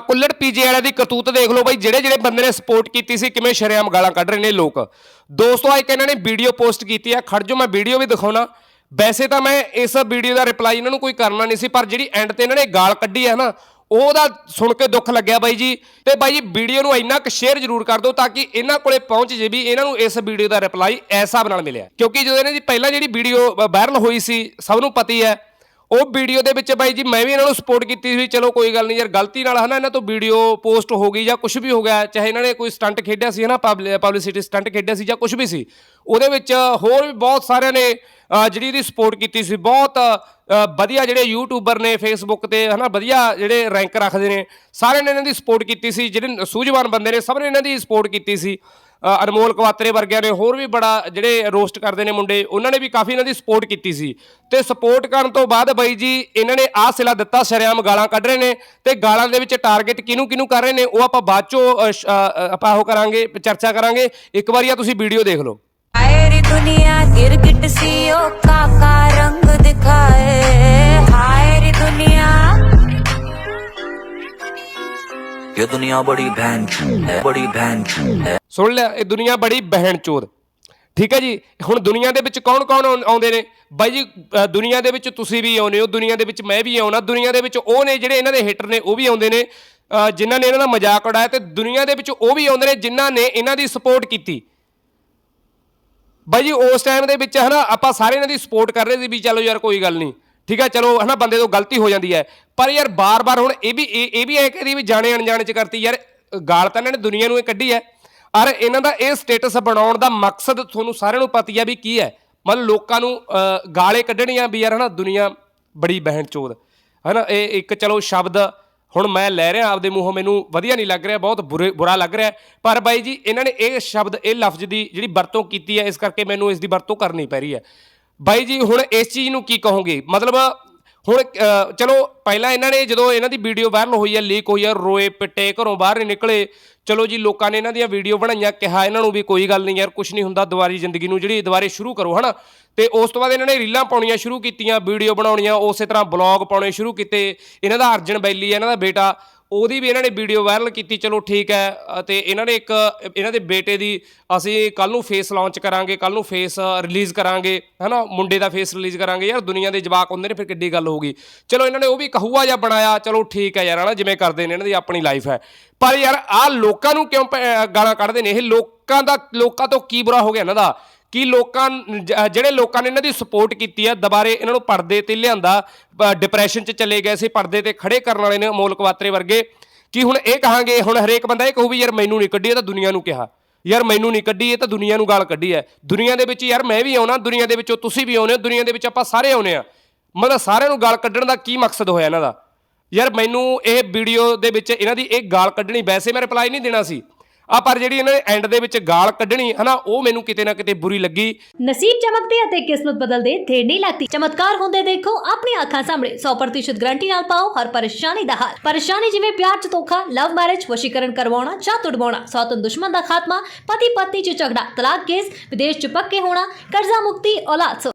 ਕੁੱਲੜ ਪੀਜੇ ਵਾਲਿਆਂ ਦੀ ਕਰਤੂਤ ਦੇਖ ਲਓ ਬਾਈ, ਜਿਹੜੇ ਜਿਹੜੇ ਬੰਦੇ ਨੇ ਸਪੋਰਟ ਕੀਤੀ ਸੀ, ਕਿਵੇਂ ਸ਼ਰੇਆਮ ਗਾਲਾਂ ਕੱਢ ਰਹੇ ਨੇ ਲੋਕ। ਦੋਸਤੋ ਇੱਕ ਇਹਨਾਂ ਨੇ ਵੀਡੀਓ ਪੋਸਟ ਕੀਤੀ ਆ। ਖੜ ਜੋ ਮੈਂ ਵੀਡੀਓ ਵੀ ਦਿਖਾਉਣਾ। ਵੈਸੇ ਤਾਂ ਮੈਂ ਇਸ ਵੀਡੀਓ ਦਾ ਰਿਪਲਾਈ ਇਹਨਾਂ ਨੂੰ ਕੋਈ ਕਰਨਾ ਨਹੀਂ ਸੀ, ਪਰ ਜਿਹੜੀ ਐਂਡ ਤੇ ਇਹਨਾਂ ਨੇ ਗਾਲ ਕੱਢੀ ਹੈ ਨਾ, ਉਹਦਾ ਸੁਣ ਕੇ ਦੁੱਖ ਲੱਗਿਆ ਬਾਈ ਜੀ। ਤੇ ਬਾਈ ਜੀ ਵੀਡੀਓ ਨੂੰ ਇੰਨਾ ਕੁ ਸ਼ੇਅਰ ਜ਼ਰੂਰ ਕਰ ਦਿਓ ਤਾਂ ਕਿ ਇਹਨਾਂ ਕੋਲੇ ਪਹੁੰਚ ਜੇ ਵੀ ਇਹਨਾਂ ਨੂੰ ਇਸ ਵੀਡੀਓ ਦਾ ਰਿਪਲਾਈ ਇਸ ਹਿਸਾਬ ਨਾਲ ਮਿਲਿਆ। ਕਿਉਂਕਿ ਜਦੋਂ ਇਹਨਾਂ ਦੀ ਪਹਿਲਾਂ ਜਿਹੜੀ ਵੀਡੀਓ ਵਾਇਰਲ ਹੋਈ ਸੀ, ਸਭ ਨੂੰ ਪਤਾ ਹੀ ਹੈ ਉਹ ਵੀਡੀਓ ਦੇ ਵਿੱਚ ਬਾਈ ਜੀ ਮੈਂ ਵੀ ਇਹਨਾਂ ਨੂੰ ਸਪੋਰਟ ਕੀਤੀ ਸੀ, ਚਲੋ ਕੋਈ ਗੱਲ ਨਹੀਂ ਯਾਰ, ਗਲਤੀ ਨਾਲ ਹਨਾ ਇਹਨਾਂ ਤੋਂ ਵੀਡੀਓ ਪੋਸਟ ਹੋ ਗਈ ਜਾਂ ਕੁਝ ਵੀ ਹੋ ਗਿਆ, ਚਾਹੇ ਇਹਨਾਂ ਨੇ ਕੋਈ ਸਟੰਟ ਖੇਡਿਆ ਸੀ ਹਨਾ ਪਬਲਿਸਿਟੀ ਸਟੰਟ ਖੇਡਿਆ ਸੀ ਜਾਂ ਕੁਝ ਵੀ ਸੀ, ਉਹਦੇ ਵਿੱਚ ਹੋਰ ਵੀ ਬਹੁਤ ਸਾਰਿਆਂ ਨੇ ਜਿਹੜੀ ਇਹਦੀ ਸਪੋਰਟ ਕੀਤੀ ਸੀ, ਬਹੁਤ ਵਧੀਆ ਜਿਹੜੇ ਯੂਟਿਊਬਰ ਨੇ ਫੇਸਬੁੱਕ ਤੇ ਹਨਾ, ਵਧੀਆ ਜਿਹੜੇ ਰੈਂਕ ਰੱਖਦੇ ਨੇ, ਸਾਰਿਆਂ ਨੇ ਇਹਨਾਂ ਦੀ ਸਪੋਰਟ ਕੀਤੀ ਸੀ, ਜਿਹੜੇ ਸੂਝਵਾਨ ਬੰਦੇ ਨੇ, ਸਭ ਨੇ ਇਹਨਾਂ ਦੀ ਸਪੋਰਟ ਕੀਤੀ ਸੀ। ਅਨਮੋਲ ਕਵਾਤਰੇ ਵਰਗਿਆਂ ਨੇ ਹੋਰ ਵੀ ਬੜਾ ਜਿਹੜੇ ਰੋਸਟ ਕਰਦੇ ਨੇ ਮੁੰਡੇ ਉਹਨਾਂ ਨੇ ਵੀ ਕਾਫੀ ਇਹਨਾਂ ਦੀ ਸਪੋਰਟ ਕੀਤੀ ਸੀ ਤੇ ਸਪੋਰਟ ਕਰਨ ਤੋਂ ਬਾਅਦ ਬਾਈ ਜੀ ਇਹਨਾਂ ਨੇ ਆਹ ਸਿਲਾ ਦਿੱਤਾ ਸ਼ਰਿਆਮ ਗਾਲਾਂ ਕੱਢ ਰਹੇ ਨੇ ਤੇ ਗਾਲਾਂ ਦੇ ਵਿੱਚ ਟਾਰਗੇਟ ਕਿਹਨੂੰ ਕਿਹਨੂੰ ਕਰ ਰਹੇ ਨੇ ਉਹ ਆਪਾਂ ਬਾਅਦ ਚੋਂ ਅ, ਸ਼- ਅ, ਅ, ਆਪਾਂ ਉਹ ਕਰਾਂਗੇ ਚਰਚਾ ਕਰਾਂਗੇ ਇੱਕ ਵਾਰੀ ਆ ਤੁਸੀਂ ਵੀਡੀਓ ਦੇਖ ਲਓ हाय रे दुनिया गिरगिट सी ओ काका रंग दिखाए हाय रे दुनिया ये दुनिया बड़ी बहन है बड़ी बहन है ਸੁਣ ਲਿਆ, ਇਹ ਦੁਨੀਆ ਬੜੀ ਬਹਿਣ ਚੋਦ। ਠੀਕ ਹੈ ਜੀ? ਹੁਣ ਦੁਨੀਆ ਦੇ ਵਿੱਚ ਕੌਣ ਕੌਣ ਆਉਂ- ਆਉਂਦੇ ਨੇ? ਬਾਈ ਜੀ ਦੁਨੀਆ ਦੇ ਵਿੱਚ ਤੁਸੀਂ ਵੀ ਆਉਂਦੇ ਹੋ, ਦੁਨੀਆ ਦੇ ਵਿੱਚ ਮੈਂ ਵੀ ਆਉਣਾ, ਦੁਨੀਆ ਦੇ ਵਿੱਚ ਉਹ ਨੇ ਜਿਹੜੇ ਇਹਨਾਂ ਦੇ ਹੇਟਰ ਨੇ, ਉਹ ਵੀ ਆਉਂਦੇ ਨੇ ਜਿਨ੍ਹਾਂ ਨੇ ਇਹਨਾਂ ਦਾ ਮਜ਼ਾਕ ਉਡਾਇਆ ਤੇ ਦੁਨੀਆ ਦੇ ਵਿੱਚ ਉਹ ਵੀ ਆਉਂਦੇ ਨੇ ਜਿਨ੍ਹਾਂ ਨੇ ਇਹਨਾਂ ਦੀ ਸਪੋਰਟ ਕੀਤੀ। ਬਾਈ ਜੀ, ਉਸ ਟਾਈਮ ਦੇ ਵਿੱਚ ਹਨਾ, ਆਪਾਂ ਸਾਰੇ ਇਹਨਾਂ ਦੀ ਸਪੋਰਟ ਕਰ ਰਹੇ ਸੀ ਵੀ ਚਲੋ ਯਾਰ ਕੋਈ ਗੱਲ ਨਹੀਂ। ਠੀਕ ਹੈ, ਚਲੋ ਹਨਾ, ਬੰਦੇ ਤੋਂ ਗਲਤੀ ਹੋ ਜਾਂਦੀ ਹੈ। ਪਰ ਯਾਰ ਬਾਰ-ਬਾਰ ਹੁਣ ਇਹ ਵੀ, ਇਹ ਇਹ ਵੀ ਐ ਕਰੀ ਵੀ ਜਾਣੇ ਅਣਜਾਣੇ ਚ ਕਰਤੀ, ਯਾਰ ਗਾਲ ਤਾਂ ਇਹਨਾਂ ਨੇ ਦੁਨੀਆ ਨੂੰ ਇਹ ਕੱਢੀ ਹੈ। ਔਰ ਇਹਨਾਂ ਦਾ ਇਹ ਸਟੇਟਸ ਬਣਾਉਣ ਦਾ ਮਕਸਦ ਤੁਹਾਨੂੰ ਸਾਰਿਆਂ ਨੂੰ ਪਤਾ ਹੀ ਹੈ ਵੀ ਕੀ ਹੈ। ਮਤਲਬ ਲੋਕਾਂ ਨੂੰ ਗਾਲੇ ਕੱਢਣੀਆਂ ਵੀ ਯਾਰ ਹਨਾ, ਦੁਨੀਆ ਬੜੀ ਬਹਿਣ ਚੋਦ ਹਨਾ, ਇਹ ਇੱਕ ਚਲੋ ਸ਼ਬਦ ਹੁਣ ਮੈਂ ਲੈ ਰਿਹਾ ਆਪਦੇ ਮੂੰਹੋਂ, ਮੈਨੂੰ ਵਧੀਆ ਨਹੀਂ ਲੱਗ ਰਿਹਾ, ਬਹੁਤ ਬੁਰੇ, ਬੁਰਾ ਲੱਗ ਰਿਹਾ। ਪਰ ਬਾਈ ਜੀ, ਇਹਨਾਂ ਨੇ ਇਹ ਸ਼ਬਦ, ਇਹ ਲਫ਼ਜ਼ ਦੀ ਜਿਹੜੀ ਵਰਤੋਂ ਕੀਤੀ ਹੈ, ਇਸ ਕਰਕੇ ਮੈਨੂੰ ਇਸ ਦੀ ਵਰਤੋਂ ਕਰਨੀ ਪੈ ਰਹੀ ਹੈ। ਬਾਈ ਜੀ, ਹੁਣ ਇਸ ਚੀਜ਼ ਨੂੰ ਕੀ ਕਹੋਗੇ? ਮਤਲਬ ਹੁਣ ਚਲੋ, ਪਹਿਲਾਂ ਇਹਨਾਂ ਨੇ ਜਦੋਂ ਇਹਨਾਂ ਦੀ ਵੀਡੀਓ ਵਾਇਰਲ ਹੋਈ ਹੈ ਲੀਕ ਹੋਈ ਹੈ, ਰੋਏ, ਪਿੱਟੇ, ਘਰੋਂ ਬਾਹਰ ਨਹੀਂ ਨਿਕਲੇ, ਚਲੋ ਜੀ, ਲੋਕਾਂ ਨੇ ਇਹਨਾਂ ਦੀਆਂ ਵੀਡੀਓ ਬਣਾਈਆਂ, ਕਿਹਾ ਇਹਨਾਂ ਨੂੰ ਵੀ ਕੋਈ ਗੱਲ ਨਹੀਂ ਯਾਰ ਕੁਝ ਨਹੀਂ ਹੁੰਦਾ, ਦੁਬਾਰੀ ਜ਼ਿੰਦਗੀ ਨੂੰ ਜਿਹੜੀ, ਦੁਬਾਰੇ ਸ਼ੁਰੂ ਕਰੋ, ਹਨਾ? ਤੇ ਉਸ ਤੋਂ ਬਾਅਦ ਇਹਨਾਂ ਨੇ ਰੀਲਾਂ ਪਾਉਣੀਆਂ ਸ਼ੁਰੂ ਕੀਤੀਆਂ, ਵੀਡੀਓ ਬਣਾਉਣੀਆਂ, ਉਸੇ ਤਰ੍ਹਾਂ ਬਲੌਗ ਪਾਉਣੇ ਸ਼ੁਰੂ ਕੀਤੇ, ਇਹਨਾਂ ਦਾ ਅਰਜਨ ਬੈਲੀ ਹੈ, ਇਹਨਾਂ ਦਾ ਬੇਟਾ ਉਹਦੀ ਵੀ ਇਹਨਾਂ ਨੇ ਵੀਡੀਓ ਵਾਇਰਲ ਕੀਤੀ, ਚਲੋ ਠੀਕ ਹੈ, ਅਤੇ ਇਹਨਾਂ ਨੇ ਇੱਕ, ਇਹਨਾਂ ਦੇ ਬੇਟੇ ਦੀ ਅਸੀਂ ਕੱਲ ਨੂੰ ਫੇਸ ਲਾਂਚ ਕਰਾਂਗੇ ਕੱਲ ਨੂੰ ਫੇਸ ਰਿਲੀਜ਼ ਕਰਾਂਗੇ, ਹਨਾ, ਮੁੰਡੇ ਦਾ ਫੇਸ ਰਿਲੀਜ਼ ਕਰਾਂਗੇ, ਯਾਰ ਦੁਨੀਆ ਦੇ ਜਵਾਕ ਹੁੰਦੇ ਨੇ, ਫਿਰ ਕਿੱਡੀ ਗੱਲ ਹੋਊਗੀ ਚਲੋ ਇਹਨਾਂ ਨੇ ਉਹ ਵੀ ਕਹੂਆ ਜਾਂ ਬਣਾਇਆ, ਚਲੋ ਠੀਕ ਹੈ ਯਾਰ, ਹਨਾ, ਜਿਵੇਂ ਕਰਦੇ ਨੇ ਇਹਨਾਂ ਦੀ ਆਪਣੀ ਲਾਈਫ ਹੈ। ਪਰ ਯਾਰ, ਆਹ ਲੋਕਾਂ ਨੂੰ ਕਿਉਂ ਪ- ਅਹ ਗਾਲਾਂ ਕੱਢਦੇ ਨੇ? ਇਹ ਲੋਕਾਂ ਦਾ, ਲੋਕਾਂ ਤੋਂ ਕੀ ਬੁਰਾ ਹੋ ਗਿਆ ਇਹਨਾਂ ਦਾ? ਕਿ ਲੋਕਾਂ ਜਿਹੜੇ ਲੋਕਾਂ ਨੇ ਇਹਨਾਂ ਦੀ ਸਪੋਰਟ ਕੀਤੀ ਹੈ ਦੁਬਾਰੇ ਇਹਨਾਂ ਨੂੰ ਪਰਦੇ ਤੇ ਲਿਆਂਦਾ ਡਿਪਰੈਸ਼ਨ 'ਚ ਚਲੇ ਗਏ ਸੀ, ਪਰਦੇ ਤੇ ਖੜੇ ਕਰਨ ਵਾਲੇ ਨੇ ਅਮੋਲ ਕਵਾਤਰੇ ਵਰਗੇ। ਕਿ ਹੁਣ ਇਹ ਕਹਾਂਗੇ, ਹੁਣ ਹਰੇਕ ਬੰਦਾ ਇਹ ਕਹੂ ਵੀ ਯਾਰ ਮੈਨੂੰ ਨਹੀਂ ਕੱਢੀ, ਇਹ ਤਾਂ ਦੁਨੀਆ ਨੂੰ ਕਿਹਾ। ਯਾਰ ਮੈਨੂੰ ਨਹੀਂ ਕੱਢੀ, ਇਹ ਤਾਂ ਦੁਨੀਆ ਨੂੰ ਗਾਲ ਕੱਢੀ ਹੈ। ਦੁਨੀਆ ਦੇ ਵਿੱਚ ਯਾਰ ਮੈਂ ਵੀ ਆਉਣਾ, ਦੁਨੀਆ ਦੇ ਵਿੱਚੋਂ ਤੁਸੀਂ ਵੀ ਆਉਨੇ ਹੋ, ਦੁਨੀਆ ਦੇ ਵਿੱਚ ਆਪਾਂ ਸਾਰੇ ਆਉਨੇ ਆ। ਮਤਲਬ ਸਾਰਿਆਂ ਨੂੰ ਗਾਲ ਕੱਢਣ ਦਾ ਕੀ ਮਕਸਦ ਹੋਇਆ ਇਹਨਾਂ ਦਾ? ਯਾਰ ਮੈਨੂੰ ਇਹ ਵੀਡੀਓ ਦੇ ਵਿੱਚ ਇਹਨਾਂ ਦੀ ਇਹ ਗਾਲ ਕੱਢਣੀ, ਵੈਸੇ ਮੈਂ ਰਿਪਲਾਈ ਨਹੀਂ ਦੇਣਾ ਸੀ। ਆ ਪਰ ਜਿਹੜੀ ਇਹਨਾਂ ਨੇ ਐਂਡ ਦੇ ਵਿੱਚ ਗਾਲ ਕੱਢਣੀ, ਹਨਾ, ਉਹ ਮੈਨੂੰ ਕਿਤੇ ਨਾ ਕਿਤੇ ਬੁਰੀ ਲੱਗੀ। ਨਸੀਬ ਚਮਕਦੇ ਅਤੇ ਕਿਸਮਤ ਬਦਲਦੇ ਦੇਰ ਨਹੀਂ ਲੱਗਦੀ। ਚਮਤਕਾਰ ਹੁੰਦੇ ਦੇਖੋ ਆਪਣੀ ਅੱਖਾਂ ਸਾਹਮਣੇ। 100% ਗਰੰਟੀ ਨਾਲ ਪਾਓ ਹਰ ਪਰੇਸ਼ਾਨੀ ਦਾ ਹੱਲ। ਪਰੇਸ਼ਾਨੀ ਜਿਵੇਂ ਪਿਆਰ ਚ ਧੋਖਾ ਲਵ ਮੈਰਿਜ ਵਸ਼ੀਕਰਨ ਕਰਵਾਉਣਾ ਚਾਹ ਤੁੜਵਾਉਣਾ ਸੌਤਨ ਦੁਸ਼ਮਣ ਦਾ ਖਾਤਮਾ ਪਤੀ ਪਤਨੀ ਚ ਝਗੜਾ, ਤਲਾਕ ਕੇਸ, ਵਿਦੇਸ਼ ਚ ਪੱਕੇ ਹੋਣਾ, ਕਰਜ਼ਾ ਮੁਕਤੀ ਔਲਾਦ